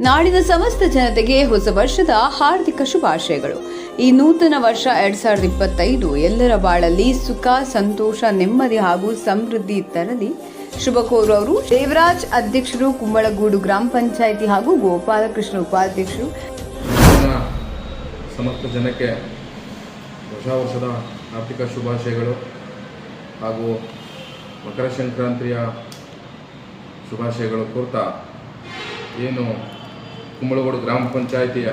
ನಾಡಿನ ಸಮಸ್ತ ಜನತೆಗೆ ಹೊಸ ವರ್ಷದ ಹಾರ್ದಿಕ ಶುಭಾಶಯಗಳು. ಈ ನೂತನ ವರ್ಷ ಎರಡ್ ಸಾವಿರದ ಇಪ್ಪತ್ತೈದು ಎಲ್ಲರ ಬಾಳಲ್ಲಿ ಸುಖ, ಸಂತೋಷ, ನೆಮ್ಮದಿ ಹಾಗೂ ಸಮೃದ್ಧಿ ತರಲಿ. ಶುಭ ಕೋರುವವರು ದೇವರಾಜ್ ಅಧ್ಯಕ್ಷರು, ಕುಂಬಳಗೂಡು ಗ್ರಾಮ ಪಂಚಾಯಿತಿ ಹಾಗೂ ಗೋಪಾಲಕೃಷ್ಣ ಉಪಾಧ್ಯಕ್ಷರು. ಸಮಸ್ತ ಜನಕ್ಕೆ ಹೊಸ ವರ್ಷದ ಹಾರ್ದಿಕ ಶುಭಾಶಯಗಳು ಹಾಗೂ ಮಕರ ಸಂಕ್ರಾಂತಿಯ ಶುಭಾಶಯಗಳು. ಕೋರ್ತಾ, ಏನು ಕುಂಬಳಗೋಡು ಗ್ರಾಮ ಪಂಚಾಯಿತಿಯ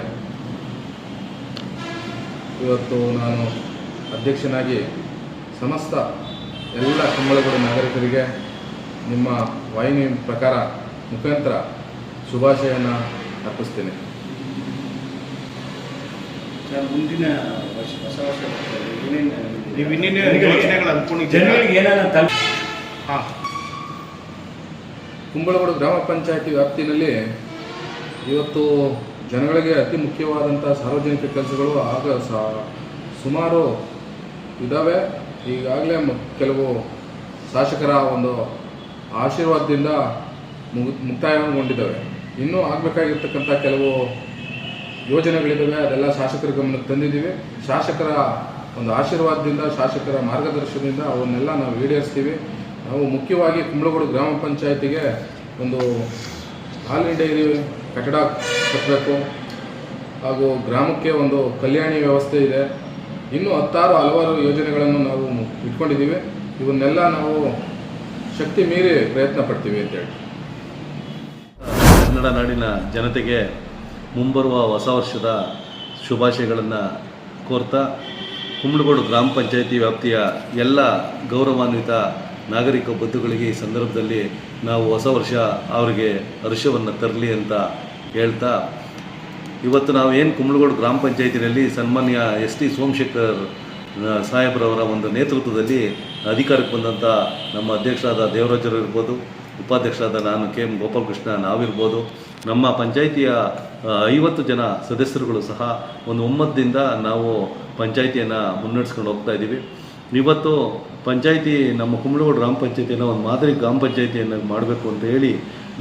ಇವತ್ತು ನಾನು ಅಧ್ಯಕ್ಷನಾಗಿ ಸಮಸ್ತ ಎಲ್ಲ ಕುಂಬಳಗೋಡು ನಾಗರಿಕರಿಗೆ ನಿಮ್ಮ ವಾಹಿನಿ ಪ್ರಕಾರ ಮುಖಾಂತರ ಶುಭಾಶಯನ ಅರ್ಪಿಸ್ತೇನೆ. ಮುಂದಿನ ವರ್ಷ ಹೊಸ ವರ್ಷ ನೀವು ಇನ್ನಿನ ಯೋಜನೆಗಳು ಏನಾರ ಹಾಂ. ಕುಂಬಳಗೋಡು ಗ್ರಾಮ ಪಂಚಾಯತಿ ವ್ಯಾಪ್ತಿನಲ್ಲಿ ಇವತ್ತು ಜನಗಳಿಗೆ ಅತಿ ಮುಖ್ಯವಾದಂಥ ಸಾರ್ವಜನಿಕ ಕೆಲಸಗಳು ಆಗ ಸಾ ಸುಮಾರು ಇದ್ದಾವೆ ಈಗಾಗಲೇ ಕೆಲವು ಶಾಸಕರ ಒಂದು ಆಶೀರ್ವಾದದಿಂದ ಮುಗ್ ಮುಕ್ತಾಯಗೊಂಡಿದ್ದಾವೆ. ಇನ್ನೂ ಆಗಬೇಕಾಗಿರ್ತಕ್ಕಂಥ ಕೆಲವು ಯೋಜನೆಗಳಿದ್ದಾವೆ ಅದೆಲ್ಲ ಶಾಸಕರ ಗಮನಕ್ಕೆ ತಂದಿದ್ದೀವಿ. ಶಾಸಕರ ಒಂದು ಆಶೀರ್ವಾದದಿಂದ, ಶಾಸಕರ ಮಾರ್ಗದರ್ಶನದಿಂದ ಅವನ್ನೆಲ್ಲ ನಾವು ಈಡೇರಿಸ್ತೀವಿ. ನಾವು ಮುಖ್ಯವಾಗಿ ಕುಂಬಳಗೋಡು ಗ್ರಾಮ ಪಂಚಾಯತಿಗೆ ಒಂದು ಹಾಲಿನ ಡೈರಿ ಕಟ್ಟಡ ಕಟ್ಟಬೇಕು. ಹಾಗೂ ಗ್ರಾಮಕ್ಕೆ ಒಂದು ಕಲ್ಯಾಣಿ ವ್ಯವಸ್ಥೆ ಇದೆ. ಇನ್ನೂ ಹತ್ತಾರು ಹಲವಾರು ಯೋಜನೆಗಳನ್ನು ನಾವು ಇಟ್ಕೊಂಡಿದ್ದೀವಿ. ಇವನ್ನೆಲ್ಲ ನಾವು ಶಕ್ತಿ ಮೀರಿ ಪ್ರಯತ್ನ ಪಡ್ತೀವಿ ಅಂತೇಳಿ ಕನ್ನಡ ನಾಡಿನ ಜನತೆಗೆ ಮುಂಬರುವ ಹೊಸ ವರ್ಷದ ಶುಭಾಶಯಗಳನ್ನು ಕೋರ್ತಾ ಕುಂಬಳಗೋಡು ಗ್ರಾಮ ಪಂಚಾಯಿತಿ ವ್ಯಾಪ್ತಿಯ ಎಲ್ಲ ಗೌರವಾನ್ವಿತ ನಾಗರಿಕ ಬಂಧುಗಳಿಗೆ ಈ ಸಂದರ್ಭದಲ್ಲಿ ನಾವು ಹೊಸ ವರ್ಷ ಅವರಿಗೆ ಹರ್ಷವನ್ನು ತರಲಿ ಅಂತ ಹೇಳ್ತಾ, ಇವತ್ತು ನಾವು ಏನು ಕುಂಬಳಗೋಡು ಗ್ರಾಮ ಪಂಚಾಯತಿನಲ್ಲಿ ಸನ್ಮಾನ್ಯ ಎಸ್ ಟಿ ಸೋಮಶೇಖರ್ ಸಾಹೇಬ್ರವರ ಒಂದು ನೇತೃತ್ವದಲ್ಲಿ ಅಧಿಕಾರಕ್ಕೆ ಬಂದಂಥ ನಮ್ಮ ಅಧ್ಯಕ್ಷರಾದ ದೇವರಾಜರು ಇರ್ಬೋದು, ಉಪಾಧ್ಯಕ್ಷರಾದ ನಾನು ಕೆ ಎಂ ಗೋಪಾಲಕೃಷ್ಣ ನಾವಿರ್ಬೋದು ನಮ್ಮ ಪಂಚಾಯಿತಿಯ ಐವತ್ತು ಜನ ಸದಸ್ಯರುಗಳು ಸಹ ಒಂದು ಒಮ್ಮತದಿಂದ ನಾವು ಪಂಚಾಯಿತಿಯನ್ನು ಮುನ್ನಡೆಸ್ಕೊಂಡು ಹೋಗ್ತಾ ಇದ್ದೀವಿ ಇವತ್ತು ಪಂಚಾಯಿತಿ, ನಮ್ಮ ಕುಂಬಳಗೋಡು ಗ್ರಾಮ ಪಂಚಾಯಿತಿಯನ್ನು ಒಂದು ಮಾದರಿ ಗ್ರಾಮ ಪಂಚಾಯಿತಿಯನ್ನು ಮಾಡಬೇಕು ಅಂತ ಹೇಳಿ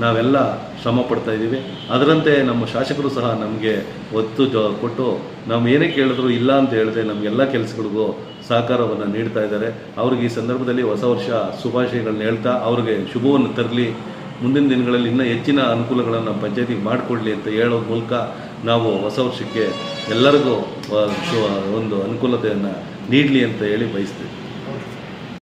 ನಾವೆಲ್ಲ ಶ್ರಮ ಪಡ್ತಾ ಇದ್ದೀವಿ. ಅದರಂತೆ ನಮ್ಮ ಶಾಸಕರು ಸಹ ನಮಗೆ ಒತ್ತು ಜ, ಕೊಟ್ಟು ನಾವು ಏನೇ ಕೇಳಿದ್ರು ಇಲ್ಲ ಅಂತ ಹೇಳಿದ್ರೆ ನಮಗೆಲ್ಲ ಕೆಲಸಗಳಿಗೂ ಸಹಕಾರವನ್ನು ನೀಡ್ತಾ ಇದ್ದಾರೆ. ಅವ್ರಿಗೆ ಈ ಸಂದರ್ಭದಲ್ಲಿ ಹೊಸ ವರ್ಷ ಶುಭಾಶಯಗಳನ್ನ ಹೇಳ್ತಾ ಅವ್ರಿಗೆ ಶುಭವನ್ನು ತರಲಿ. ಮುಂದಿನ ದಿನಗಳಲ್ಲಿ ಇನ್ನೂ ಹೆಚ್ಚಿನ ಅನುಕೂಲಗಳನ್ನು ಪಂಚಾಯಿತಿಗೆ ಮಾಡಿಕೊಡ್ಲಿ ಅಂತ ಹೇಳೋ ಮೂಲಕ ನಾವು ಹೊಸ ವರ್ಷಕ್ಕೆ ಎಲ್ಲರಿಗೂ ಒಂದು ಅನುಕೂಲತೆಯನ್ನು ನೀಡಲಿ ಅಂತ ಹೇಳಿ ಬಯಸ್ತೀವಿ.